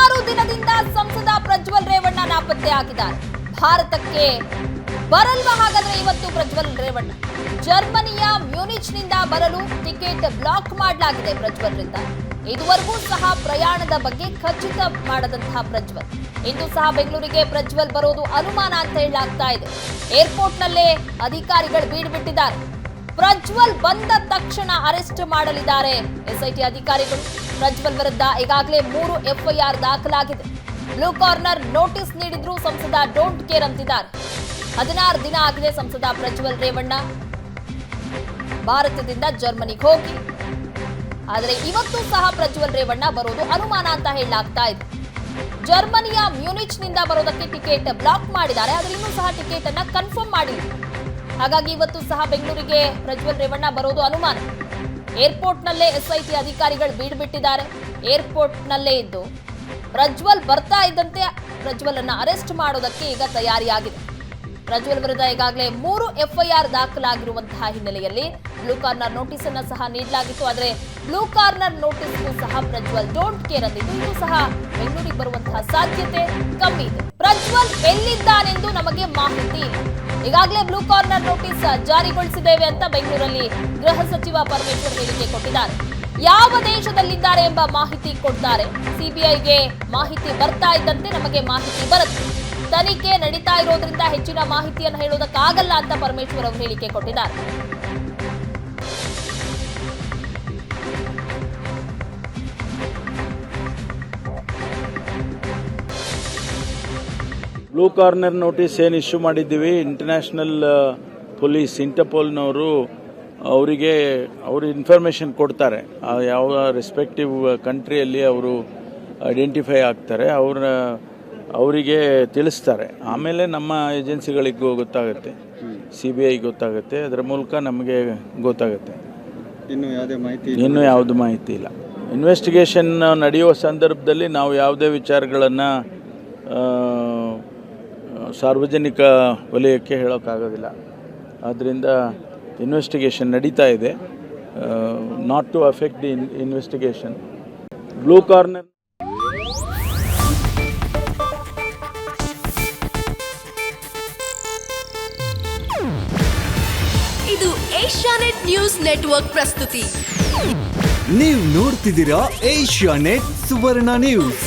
ಹದಿನಾರು ದಿನದಿಂದ ಸಂಸದ ಪ್ರಜ್ವಲ್ ರೇವಣ್ಣ ನಾಪತ್ತೆ ಆಗಿದ್ದಾರೆ. ಭಾರತಕ್ಕೆ ಬರಲ್ವ ಹಾಗಾದ್ರೆ ಇವತ್ತು ಪ್ರಜ್ವಲ್ ರೇವಣ್ಣ? ಜರ್ಮನಿಯ ಮ್ಯೂನಿಚ್ನಿಂದ ಬರಲು ಟಿಕೆಟ್ ಬ್ಲಾಕ್ ಮಾಡಲಾಗಿದೆ ಪ್ರಜ್ವಲ್ರಿಂದ. ಇದುವರೆಗೂ ಸಹ ಪ್ರಯಾಣದ ಬಗ್ಗೆ ಖಚಿತ ಮಾಡದಂತಹ ಪ್ರಜ್ವಲ್. ಇಂದು ಸಹ ಬೆಂಗಳೂರಿಗೆ ಪ್ರಜ್ವಲ್ ಬರೋದು ಅನುಮಾನ ಅಂತ ಹೇಳಲಾಗ್ತಾ ಇದೆ. ಏರ್ಪೋರ್ಟ್ನಲ್ಲೇ ಅಧಿಕಾರಿಗಳು ಬೀಡುಬಿಟ್ಟಿದ್ದಾರೆ. ಪ್ರಜ್ವಲ್ ಬಂದ ತಕ್ಷಣ ಅರೆಸ್ಟ್ ಮಾಡಲಿದ್ದಾರೆ. ಎಸ್ಐಟಿ ಅಧಿಕಾರಿಗಳು ಪ್ರಜ್ವಲ್ ವಿರುದ್ಧ ಈಗಾಗಲೇ ಮೂರು ಎಫ್ಐಆರ್ ದಾಖಲಾಗಿದೆ. ಬ್ಲೂ ಕಾರ್ನರ್ ನೋಟಿಸ್ ನೀಡಿದ್ರು ಸಂಸದ ಡೋಂಟ್ ಕೇರ್ ಅಂತಿದ್ದಾರೆ. ಹದಿನಾರು ದಿನ ಆಗಿದೆ ಸಂಸದ ಪ್ರಜ್ವಲ್ ರೇವಣ್ಣ. ಭಾರತದಿಂದ ಜರ್ಮನಿಗೆ ಹೋಗಿ. ಆದರೆ ಇವತ್ತು ಸಹ ಪ್ರಜ್ವಲ್ ರೇವಣ್ಣ ಬರೋದು ಅನುಮಾನ ಅಂತ ಹೇಳಲಾಗ್ತಾ ಇದೆ. ಜರ್ಮನಿಯ ಮ್ಯೂನಿಚ್ನಿಂದ ಬರೋದಕ್ಕೆ ಟಿಕೆಟ್ ಬ್ಲಾಕ್ ಮಾಡಿದ್ದಾರೆ. ಆದರೆ ಇನ್ನೂ ಸಹ ಟಿಕೆಟ್ ಅನ್ನ ಕನ್ಫರ್ಮ್ ಮಾಡಿಲ್ಲ. ಹಾಗಾಗಿ ಇವತ್ತು ಸಹ ಬೆಂಗಳೂರಿಗೆ ಪ್ರಜ್ವಲ್ ರೇವಣ್ಣ ಬರೋದು ಅನುಮಾನ. ಏರ್ಪೋರ್ಟ್ನಲ್ಲೇ ಎಸ್ಐಟಿ ಅಧಿಕಾರಿಗಳು ಬೀಡ್ಬಿಟ್ಟಿದ್ದಾರೆ. ಏರ್ಪೋರ್ಟ್ನಲ್ಲೇ ಇದ್ದು ಪ್ರಜ್ವಲ್ ಬರ್ತಾ ಇದ್ದಂತೆ ಪ್ರಜ್ವಲ್ ಅನ್ನ ಅರೆಸ್ಟ್ ಮಾಡೋದಕ್ಕೆ ಈಗ ತಯಾರಿಯಾಗಿದೆ. ಪ್ರಜ್ವಲ್ ವಿರುದ್ಧ ಈಗಾಗಲೇ ಮೂರು ಎಫ್ಐಆರ್ ದಾಖಲಾಗಿರುವಂತಹ ಹಿನ್ನೆಲೆಯಲ್ಲಿ ಬ್ಲೂ ಕಾರ್ನರ್ ನೋಟಿಸ್ ಅನ್ನು ಸಹ ನೀಡಲಾಗಿತ್ತು. ಆದರೆ ಬ್ಲೂ ಕಾರ್ನರ್ ನೋಟಿಸ್ಗೂ ಸಹ ಪ್ರಜ್ವಲ್ ಡೋಂಟ್ ಕೇರ್ ಅಂದಿದ್ದು. ಇದು ಸಹ ಬೆಂಗಳೂರಿಗೆ ಬರುವಂತಹ ಸಾಧ್ಯತೆ ಕಮ್ಮಿ ಇದೆ. ಪ್ರಜ್ವಲ್ ಎಲ್ಲಿದ್ದಾನೆಂದು ನಮಗೆ ಮಾಹಿತಿ ಇಲ್ಲ. ಈಗಾಗಲೇ ಬ್ಲೂ ಕಾರ್ನರ್ ನೋಟಿಸ್ ಜಾರಿಗೊಳಿಸಿದ್ದೇವೆ ಅಂತ ಬೆಂಗಳೂರಲ್ಲಿ ಗೃಹ ಸಚಿವ ಪರಮೇಶ್ವರ್ ಹೇಳಿಕೆ ಕೊಟ್ಟಿದ್ದಾರೆ. ಯಾವ ದೇಶದಲ್ಲಿದ್ದಾರೆ ಎಂಬ ಮಾಹಿತಿ ಕೊಡ್ತಾರೆ. ಸಿಬಿಐಗೆ ಮಾಹಿತಿ ಬರ್ತಾ ಇದ್ದಂತೆ ನಮಗೆ ಮಾಹಿತಿ ಬರುತ್ತೆ. ತನಿಖೆ ನಡೀತಾ ಇರೋದ್ರಿಂದ ಹೆಚ್ಚಿನ ಮಾಹಿತಿಯನ್ನು ಹೇಳೋದಕ್ಕಾಗಲ್ಲ ಅಂತ ಪರಮೇಶ್ವರ್ ಅವರು ಹೇಳಿಕೆ ಕೊಟ್ಟಿದ್ದಾರೆ. ಬ್ಲೂ ಕಾರ್ನರ್ ನೋಟಿಸ್ ಏನು ಇಶ್ಯೂ ಮಾಡಿದ್ದೀವಿ. ಇಂಟರ್ನ್ಯಾಷನಲ್ ಪೊಲೀಸ್ ಇಂಟರ್ಪೋಲ್ನವರು ಅವರಿಗೆ ಅವರು ಇನ್ಫಾರ್ಮೇಷನ್ ಕೊಡ್ತಾರೆ. ಯಾವ ರೆಸ್ಪೆಕ್ಟಿವ್ ಕಂಟ್ರಿಯಲ್ಲಿ ಅವರು ಐಡೆಂಟಿಫೈ ಆಗ್ತಾರೆ. ಅವ್ರ ಅವರಿಗೆ ತಿಳಿಸ್ತಾರೆ. ಆಮೇಲೆ ನಮ್ಮ ಏಜೆನ್ಸಿಗಳಿಗೂ ಗೊತ್ತಾಗುತ್ತೆ. ಸಿ ಬಿ ಐ ಗೊತ್ತಾಗುತ್ತೆ. ಅದರ ಮೂಲಕ ನಮಗೆ ಗೊತ್ತಾಗುತ್ತೆ. ಇನ್ನು ಯಾವುದೇ ಮಾಹಿತಿ ಇನ್ನೂ ಯಾವುದು ಮಾಹಿತಿ ಇಲ್ಲ. ಇನ್ವೆಸ್ಟಿಗೇಷನ್ ನಡೆಯುವ ಸಂದರ್ಭದಲ್ಲಿ ನಾವು ಯಾವುದೇ ವಿಚಾರಗಳನ್ನು ಸಾರ್ವಜನಿಕ ವಲಯಕ್ಕೆ ಹೇಳೋಕ್ಕಾಗೋದಿಲ್ಲ. ಆದ್ದರಿಂದ ಇನ್ವೆಸ್ಟಿಗೇಷನ್ ನಡೀತಾ ಇದೆ. Not to affect the investigation blue corner ಇದು ಏಷ್ಯಾನೆಟ್ ನ್ಯೂಸ್ ನೆಟ್ವರ್ಕ್ ಪ್ರಸ್ತುತಿ. ನೀವು ನೋಡ್ತಿದ್ದೀರಾ ಏಷ್ಯಾನೆಟ್ ಸುವರ್ಣ ನ್ಯೂಸ್